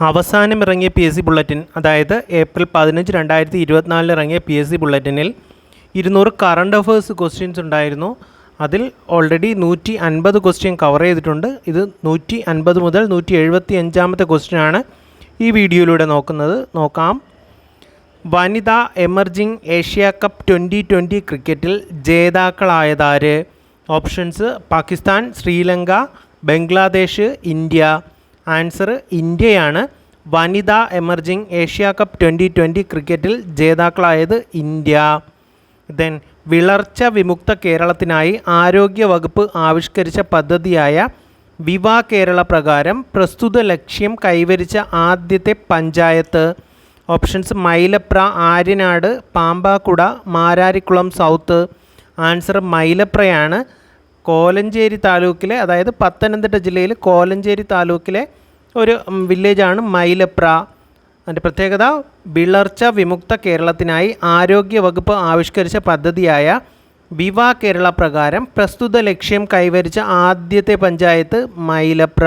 അവസാനം ഇറങ്ങിയ P S C bulletin അതായത് ഏപ്രിൽ പതിനഞ്ച് രണ്ടായിരത്തി ഇരുപത്തിനാലിൽ ഇറങ്ങിയ പി എസ് സി ബുള്ളറ്റിനിൽ ഇരുന്നൂറ് കറണ്ട് അഫേഴ്സ് ക്വസ്റ്റ്യൻസ് ഉണ്ടായിരുന്നു. അതിൽ ഓൾറെഡി നൂറ്റി അൻപത് ക്വസ്റ്റ്യൻ കവർ ചെയ്തിട്ടുണ്ട്. ഇത് നൂറ്റി അൻപത് മുതൽ നൂറ്റി എഴുപത്തി അഞ്ചാമത്തെ ക്വസ്റ്റ്യൻ ആണ് ഈ വീഡിയോയിലൂടെ നോക്കുന്നത്. നോക്കാം. വനിതാ emerging Asia cup twenty twenty ക്രിക്കറ്റിൽ ജേതാക്കളായതാര്? Options Pakistan Sri Lanka Bangladesh India. Answer ഇന്ത്യയാണ്. വനിതാ emerging Asia cup twenty twenty ക്രിക്കറ്റിൽ ജേതാക്കളായത് ഇന്ത്യ. ദെൻ വിളർച്ച വിമുക്ത കേരളത്തിനായി ആരോഗ്യ വകുപ്പ് ആവിഷ്കരിച്ച പദ്ധതിയായ വിവാ കേരള പ്രകാരം പ്രസ്തുത ലക്ഷ്യം കൈവരിച്ച ആദ്യത്തെ panchayat. Options Mylapra Aryanad Pampakuda Mararikulam south. Answer മൈലപ്രയാണ്. Kolenchery താലൂക്കിലെ അതായത് പത്തനംതിട്ട ജില്ലയിൽ കോലഞ്ചേരി താലൂക്കിലെ ഒരു വില്ലേജാണ് മൈലപ്ര. അതിന്റെ പ്രത്യേകത വിളർച്ച വിമുക്ത കേരളത്തിനായി ആരോഗ്യ വകുപ്പ് ആവിഷ്കരിച്ച പദ്ധതിയായ വിവാ കേരള പ്രകാരം പ്രസ്തുത ലക്ഷ്യം കൈവരിച്ച ആദ്യത്തെ പഞ്ചായത്ത് മൈലപ്ര.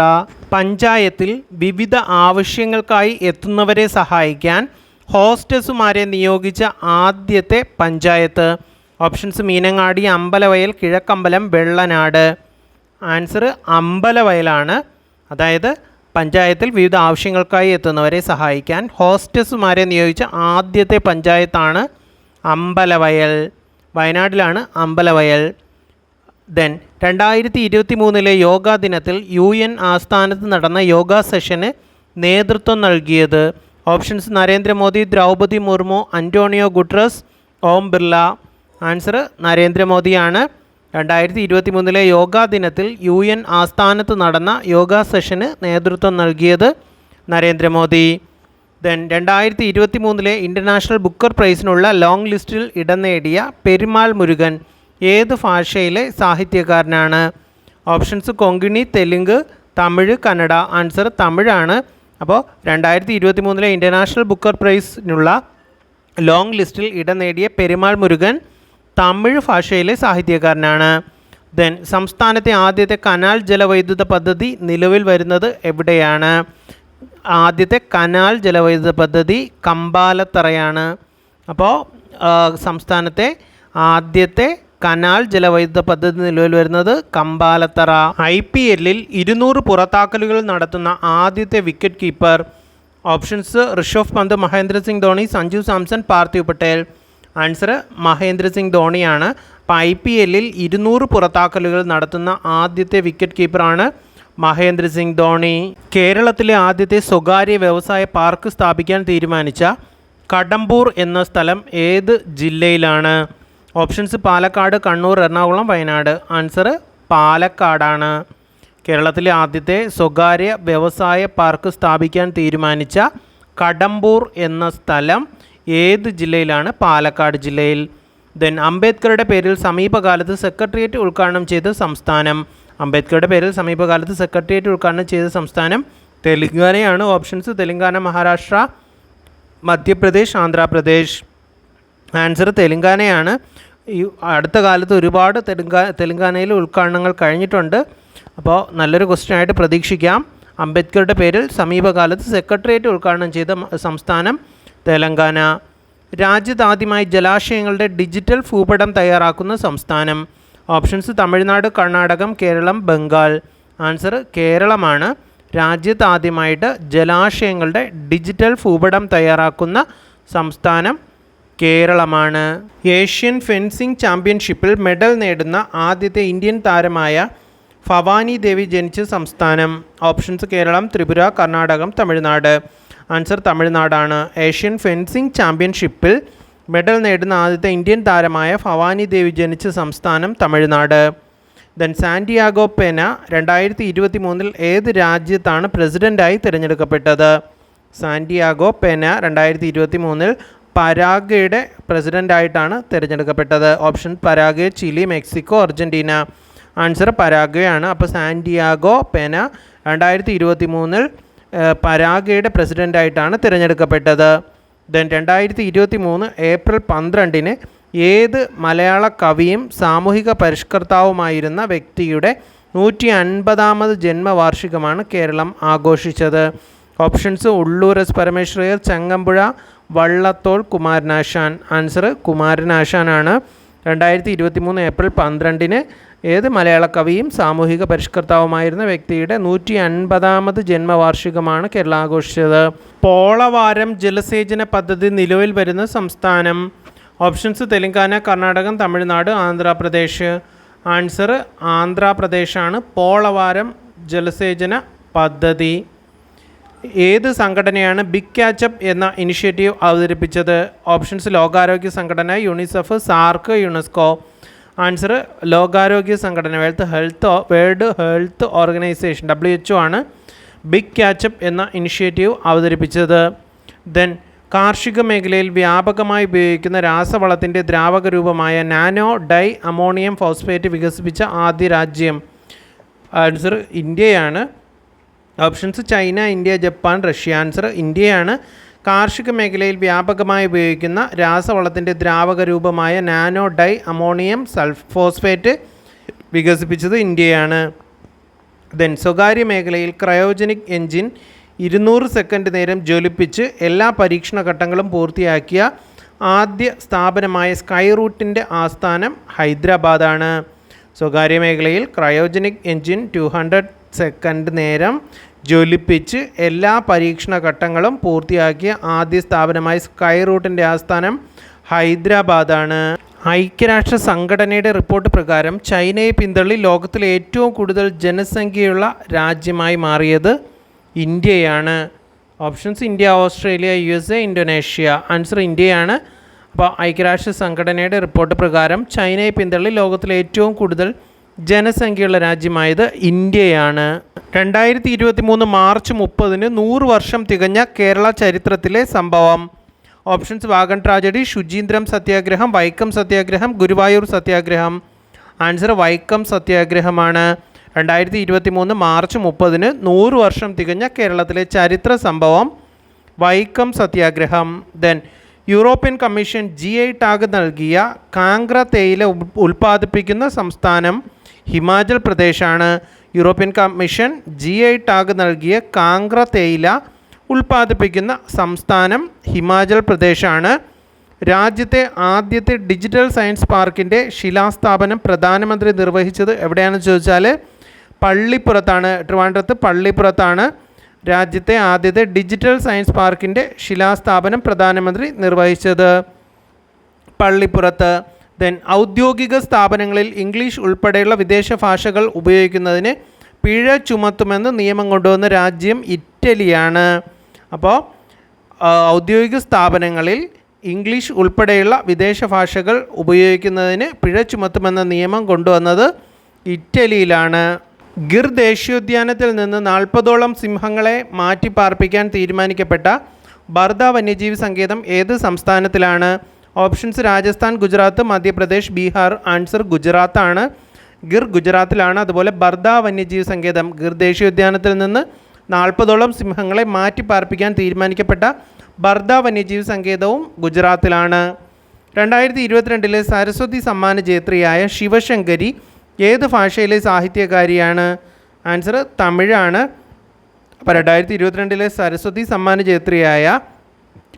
പഞ്ചായത്തിൽ വിവിധ ആവശ്യങ്ങൾക്കായി എത്തുന്നവരെ സഹായിക്കാൻ ഹോസ്റ്റസുമാരെ നിയോഗിച്ച ആദ്യത്തെ പഞ്ചായത്ത്. ഓപ്ഷൻസ് മീനങ്ങാടി അമ്പലവയൽ കിഴക്കമ്പലം വെള്ളനാട്. ആൻസർ അമ്പലവയലാണ്. അതായത് പഞ്ചായത്തിൽ വിവിധ ആവശ്യങ്ങൾക്കായി എത്തുന്നവരെ സഹായിക്കാൻ ഹോസ്റ്റസുമാരെ നിയോഗിച്ച ആദ്യത്തെ പഞ്ചായത്താണ് അമ്പലവയൽ. വയനാട്ടിലാണ് അമ്പലവയൽ. ദെൻ രണ്ടായിരത്തി ഇരുപത്തി മൂന്നിലെ യോഗാ ദിനത്തിൽ യു എൻ ആസ്ഥാനത്ത് നടന്ന യോഗാ സെഷന് നേതൃത്വം നൽകിയത്. Options Narendra Modi Droupadi Murmu Antonio Guterres Om Birla. Answer നരേന്ദ്രമോദിയാണ്. രണ്ടായിരത്തി ഇരുപത്തി മൂന്നിലെ യോഗാ ദിനത്തിൽ യു എൻ ആസ്ഥാനത്ത് നടന്ന യോഗ സെഷന് നേതൃത്വം നൽകിയത് നരേന്ദ്രമോദി. ദെൻ രണ്ടായിരത്തി ഇരുപത്തി മൂന്നിലെ ഇന്റർനാഷണൽ ബുക്കർ പ്രൈസിനുള്ള ലോങ് ലിസ്റ്റിൽ ഇടം നേടിയ പെരുമാൾ മുരുകൻ ഏത് ഭാഷയിലെ സാഹിത്യകാരനാണ്? ഓപ്ഷൻസ് കൊങ്കിണി തെലുങ്ക് തമിഴ് കന്നഡ. ആൻസർ തമിഴാണ്. അപ്പോൾ രണ്ടായിരത്തി ഇരുപത്തി മൂന്നിലെ ഇന്റർനാഷണൽ ബുക്കർ പ്രൈസിനുള്ള ലോങ് ലിസ്റ്റിൽ ഇടം നേടിയ പെരുമാൾ മുരുകൻ തമിഴ് ഭാഷയിലെ സാഹിത്യകാരനാണ്. ദെൻ സംസ്ഥാനത്തെ ആദ്യത്തെ കനാൽ ജലവൈദ്യുത പദ്ധതി നിലവിൽ വരുന്നത് എവിടെയാണ്? ആദ്യത്തെ കനാൽ ജലവൈദ്യുത പദ്ധതി കമ്പാലത്തറയാണ്. അപ്പോൾ സംസ്ഥാനത്തെ ആദ്യത്തെ കനാൽ ജലവൈദ്യുത പദ്ധതി നിലവിൽ വരുന്നത് കമ്പാലത്തറ. ഐ പി എല്ലിൽ ഇരുന്നൂറ് പുറത്താക്കലുകൾ നടത്തുന്ന ആദ്യത്തെ wicket keeper. Options Rishabh Pant Mahendra Singh Dhoni Sanju Samson Parthiv Patel. Answer Mahendra Singh ധോണിയാണ്. അപ്പോൾ ഐ പി എല്ലിൽ ഇരുന്നൂറ് പുറത്താക്കലുകൾ നടത്തുന്ന ആദ്യത്തെ വിക്കറ്റ് കീപ്പറാണ് മഹേന്ദ്ര സിംഗ് ധോണി. കേരളത്തിലെ ആദ്യത്തെ സ്വകാര്യ വ്യവസായ പാർക്ക് സ്ഥാപിക്കാൻ തീരുമാനിച്ച കടമ്പൂർ എന്ന സ്ഥലം ഏത് ജില്ലയിലാണ്? ഓപ്ഷൻസ് പാലക്കാട് കണ്ണൂർ എറണാകുളം വയനാട്. ആൻസർ പാലക്കാടാണ്. കേരളത്തിലെ ആദ്യത്തെ സ്വകാര്യ വ്യവസായ പാർക്ക് സ്ഥാപിക്കാൻ തീരുമാനിച്ച കടമ്പൂർ എന്ന സ്ഥലം ഏത് ജില്ലയിലാണ്? പാലക്കാട് ജില്ലയിൽ. ദെൻ അംബേദ്കറുടെ പേരിൽ സമീപകാലത്ത് സെക്രട്ടേറിയറ്റ് ഉദ്ഘാടനം ചെയ്ത സംസ്ഥാനം. അംബേദ്കറുടെ പേരിൽ സമീപകാലത്ത് സെക്രട്ടേറിയറ്റ് ഉദ്ഘാടനം ചെയ്ത സംസ്ഥാനം തെലങ്കാനയാണ്. ഓപ്ഷൻസ് തെലങ്കാന മഹാരാഷ്ട്ര മധ്യപ്രദേശ് ആന്ധ്രാപ്രദേശ്. ആൻസർ തെലുങ്കാനയാണ്. ഈ അടുത്ത കാലത്ത് ഒരുപാട് തെലുങ്കാ തെലുങ്കാനയിൽ ഉദ്ഘാടനങ്ങൾ കഴിഞ്ഞിട്ടുണ്ട്. അപ്പോൾ നല്ലൊരു ക്വസ്റ്റ്യൻ ആയിട്ട് പ്രതീക്ഷിക്കാം. അംബേദ്കറുടെ പേരിൽ സമീപകാലത്ത് സെക്രട്ടേറിയറ്റ് ഉദ്ഘാടനം ചെയ്ത സംസ്ഥാനം തെലങ്കാന. രാജ്യത്താദ്യമായി ജലാശയങ്ങളുടെ ഡിജിറ്റൽ ഭൂപടം തയ്യാറാക്കുന്ന സംസ്ഥാനം. ഓപ്ഷൻസ് തമിഴ്നാട് കർണാടകം കേരളം ബംഗാൾ. ആൻസർ കേരളമാണ്. രാജ്യത്ത് ആദ്യമായിട്ട് ജലാശയങ്ങളുടെ ഡിജിറ്റൽ ഭൂപടം തയ്യാറാക്കുന്ന സംസ്ഥാനം കേരളമാണ്. ഏഷ്യൻ ഫെൻസിംഗ് ചാമ്പ്യൻഷിപ്പിൽ മെഡൽ നേടുന്ന ആദ്യത്തെ ഇന്ത്യൻ താരമായ ഭവാനി ദേവി ജനിച്ച സംസ്ഥാനം. ഓപ്ഷൻസ് കേരളം ത്രിപുര കർണാടകം തമിഴ്നാട്. ആൻസർ തമിഴ്നാടാണ്. ഏഷ്യൻ ഫെൻസിംഗ് ചാമ്പ്യൻഷിപ്പിൽ മെഡൽ നേടുന്ന ആദ്യത്തെ ഇന്ത്യൻ താരമായ ഭവാനി ദേവി ജനിച്ച സംസ്ഥാനം തമിഴ്നാട്. ദെൻ സാന്റിയാഗോ പെന രണ്ടായിരത്തി ഇരുപത്തി മൂന്നിൽ ഏത് രാജ്യത്താണ് പ്രസിഡന്റായി തിരഞ്ഞെടുക്കപ്പെട്ടത്? സാന്റിയാഗോ പെന രണ്ടായിരത്തി ഇരുപത്തി മൂന്നിൽ പരാഗയുടെ പ്രസിഡന്റായിട്ടാണ് തിരഞ്ഞെടുക്കപ്പെട്ടത്. Option Paraguay Chile Mexico Argentina answer പരാഗ്വയാണ്. അപ്പോൾ സാൻഡിയാഗോ പെന രണ്ടായിരത്തി ഇരുപത്തി മൂന്നിൽ പരാഗയുടെ പ്രസിഡന്റായിട്ടാണ് തിരഞ്ഞെടുക്കപ്പെട്ടത്. ദെൻ രണ്ടായിരത്തി ഇരുപത്തി മൂന്ന് ഏപ്രിൽ പന്ത്രണ്ടിന് ഏത് മലയാള കവിയും സാമൂഹിക പരിഷ്കർത്താവുമായിരുന്ന വ്യക്തിയുടെ നൂറ്റി അൻപതാമത് ജന്മവാർഷികമാണ് കേരളം ആഘോഷിച്ചത്. Options Ulloor S Parameswaraiyer Changampuzha Vallathol Kumaranasan. Answer കുമാരനാശാനാണ്. രണ്ടായിരത്തി ഇരുപത്തി മൂന്ന് ഏപ്രിൽ പന്ത്രണ്ടിന് ഏത് മലയാള കവിയും സാമൂഹിക പരിഷ്കർത്താവുമായിരുന്ന വ്യക്തിയുടെ നൂറ്റി അൻപതാമത് ജന്മവാർഷികമാണ് കേരള ആഘോഷിച്ചത് പോളവാരം ജലസേചന പദ്ധതി നിലവിൽ വരുന്ന സംസ്ഥാനം. ഓപ്ഷൻസ് തെലങ്കാന കർണാടകം തമിഴ്നാട് ആന്ധ്രാപ്രദേശ്. ആൻസർ ആന്ധ്രാപ്രദേശാണ്. പോളവാരം ജലസേചന പദ്ധതി. ഏത് സംഘടനയാണ് ബിഗ് ക്യാച്ചപ്പ് എന്ന ഇനിഷ്യേറ്റീവ് അവതരിപ്പിച്ചത്? ഓപ്ഷൻസ് ലോകാരോഗ്യ സംഘടന യൂണിസെഫ് സാർക്ക് യുനെസ്കോ. ആൻസർ ലോകാരോഗ്യ സംഘടന wealth health world health organization W H ആണ് ബിഗ് ക്യാച്ചപ്പ് എന്ന ഇനിഷ്യേറ്റീവ് അവതരിപ്പിച്ചത്. ദെൻ കാർഷിക മേഖലയിൽ വ്യാപകമായി ഉപയോഗിക്കുന്ന രാസവളത്തിന്റെ ദ്രാവക രൂപമായ നാനോ ഡൈ അമോണിയം ഫോസ്ഫേറ്റ് വികസിപ്പിച്ച ആദ്യ രാജ്യം. ആൻസർ ഇന്ത്യയാണ്. Options China India Japan Russia. Answer ഇന്ത്യയാണ്. കാർഷിക മേഖലയിൽ വ്യാപകമായി ഉപയോഗിക്കുന്ന രാസവളത്തിന്റെ ദ്രാവക രൂപമായ നാനോ ഡൈ അമോണിയം സൾഫോസ്ഫേറ്റ് വികസിപ്പിച്ചത് ഇന്ത്യയാണ്. ദെൻ സ്വകാര്യ മേഖലയിൽ ക്രയോജനിക് എൻജിൻ ഇരുന്നൂറ് സെക്കൻഡ് നേരം ജ്വലിപ്പിച്ച് എല്ലാ പരീക്ഷണ ഘട്ടങ്ങളും പൂർത്തിയാക്കിയ ആദ്യ സ്ഥാപനമായ സ്കൈ റൂട്ടിന്റെ ആസ്ഥാനം ഹൈദരാബാദാണ്. സ്വകാര്യ മേഖലയിൽ cryogenic engine two hundred second നേരം ജ്വലിപ്പിച്ച് എല്ലാ പരീക്ഷണ ഘട്ടങ്ങളും പൂർത്തിയാക്കിയ ആദ്യ സ്ഥാപനമായ സ്കൈ റൂട്ടിന്റെ ആസ്ഥാനം ഹൈദരാബാദാണ്. ഐക്യരാഷ്ട്ര സംഘടനയുടെ റിപ്പോർട്ട് പ്രകാരം ചൈനയെ പിന്തള്ളി ലോകത്തിലെ ഏറ്റവും കൂടുതൽ ജനസംഖ്യയുള്ള രാജ്യമായി മാറിയത് ഇന്ത്യയാണ്. Options India Australia U S A Indonesia. Answer ഇന്ത്യയാണ്. അപ്പോൾ ഐക്യരാഷ്ട്ര സംഘടനയുടെ റിപ്പോർട്ട് പ്രകാരം ചൈനയെ പിന്തള്ളി ലോകത്തിലെ ഏറ്റവും കൂടുതൽ ജനസംഖ്യയുള്ള രാജ്യമായത് ഇന്ത്യയാണ്. രണ്ടായിരത്തി ഇരുപത്തി മൂന്ന് മാർച്ച് മുപ്പതിന് നൂറ് വർഷം തികഞ്ഞ കേരള ചരിത്രത്തിലെ സംഭവം. ഓപ്ഷൻസ് വാഗൺ ട്രാജഡി ശുചീന്ദ്രം സത്യാഗ്രഹം വൈക്കം സത്യാഗ്രഹം ഗുരുവായൂർ സത്യാഗ്രഹം. ആൻസർ വൈക്കം സത്യാഗ്രഹമാണ്. രണ്ടായിരത്തി ഇരുപത്തി മൂന്ന് മാർച്ച് മുപ്പതിന് നൂറ് വർഷം തികഞ്ഞ കേരളത്തിലെ ചരിത്ര സംഭവം Vaikom Satyagraha. Then European commission G I tag നൽകിയ കാങ്ക്ര തേയില ഉൽ- ഉൽപ്പാദിപ്പിക്കുന്ന സംസ്ഥാനം Himachal പ്രദേശാണ്. European commission G I tag നൽകിയ കാങ്ക്ര തേയില ഉൽപ്പാദിപ്പിക്കുന്ന സംസ്ഥാനം ഹിമാചൽ പ്രദേശാണ്. രാജ്യത്തെ ആദ്യത്തെ ഡിജിറ്റൽ സയൻസ് പാർക്കിന്റെ ശിലാസ്ഥാപനം പ്രധാനമന്ത്രി നിർവഹിച്ചത് എവിടെയാണെന്ന് ചോദിച്ചാൽ പള്ളിപ്പുറത്താണ്. ട്രിവാൻഡ്രത്ത് പള്ളിപ്പുറത്താണ്. രാജ്യത്തെ ആദ്യത്തെ ഡിജിറ്റൽ സയൻസ് പാർക്കിന്റെ ശിലാസ്ഥാപനം പ്രധാനമന്ത്രി നിർവഹിച്ചത് പള്ളിപ്പുറത്ത്. ദെൻ ഔദ്യോഗിക സ്ഥാപനങ്ങളിൽ ഇംഗ്ലീഷ് ഉൾപ്പെടെയുള്ള വിദേശ ഭാഷകൾ ഉപയോഗിക്കുന്നതിന് പിഴ ചുമത്തുമെന്ന് നിയമം കൊണ്ടുവന്ന രാജ്യം ഇറ്റലിയാണ്. അപ്പോൾ ഔദ്യോഗിക സ്ഥാപനങ്ങളിൽ ഇംഗ്ലീഷ് ഉൾപ്പെടെയുള്ള വിദേശ ഭാഷകൾ ഉപയോഗിക്കുന്നതിന് പിഴ ചുമത്തുമെന്ന നിയമം കൊണ്ടുവന്നത് ഇറ്റലിയിലാണ്. ഗിർ ദേശീയോദ്യാനത്തിൽ നിന്ന് നാൽപ്പതോളം സിംഹങ്ങളെ മാറ്റിപ്പാർപ്പിക്കാൻ തീരുമാനിക്കപ്പെട്ട ബർദ വന്യജീവി സങ്കേതം ഏത് സംസ്ഥാനത്തിലാണ്? ഓപ്ഷൻസ് രാജസ്ഥാൻ ഗുജറാത്ത് മധ്യപ്രദേശ് ബീഹാർ. ആൻസർ ഗുജറാത്താണ്. ഗിർ ഗുജറാത്തിലാണ്. അതുപോലെ ബർദ വന്യജീവി സങ്കേതം. ഗിർ ദേശീയോദ്യാനത്തിൽ നിന്ന് നാൽപ്പതോളം സിംഹങ്ങളെ മാറ്റി പാർപ്പിക്കാൻ തീരുമാനിക്കപ്പെട്ട ബർദ വന്യജീവി സങ്കേതവും ഗുജറാത്തിലാണ്. രണ്ടായിരത്തി ഇരുപത്തിരണ്ടിലെ സരസ്വതി സമ്മാന ജേത്രിയായ ശിവശങ്കരി ഏത് ഭാഷയിലെ സാഹിത്യകാരിയാണ്? ആൻസർ തമിഴാണ്. അപ്പോൾ രണ്ടായിരത്തി ഇരുപത്തിരണ്ടിലെ സരസ്വതി സമ്മാന ജേത്രിയായ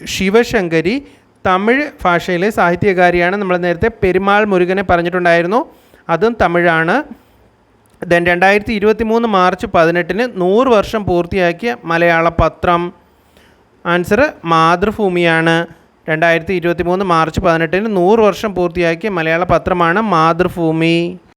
ശിവശങ്കരി തമിഴ് ഭാഷയിലെ സാഹിത്യകാരിയാണ് നമ്മൾ നേരത്തെ പെരുമാൾ മുരുകനെ പറഞ്ഞിട്ടുണ്ടായിരുന്നു. അതും തമിഴാണ്. ദെൻ രണ്ടായിരത്തി ഇരുപത്തി മൂന്ന് മാർച്ച് പതിനെട്ടിന് നൂറ് വർഷം പൂർത്തിയാക്കിയ മലയാള പത്രം. ആൻസർ മാതൃഭൂമിയാണ്. രണ്ടായിരത്തി ഇരുപത്തി മൂന്ന് മാർച്ച് പതിനെട്ടിന് നൂറ് വർഷം പൂർത്തിയാക്കിയ മലയാള പത്രമാണ് മാതൃഭൂമി.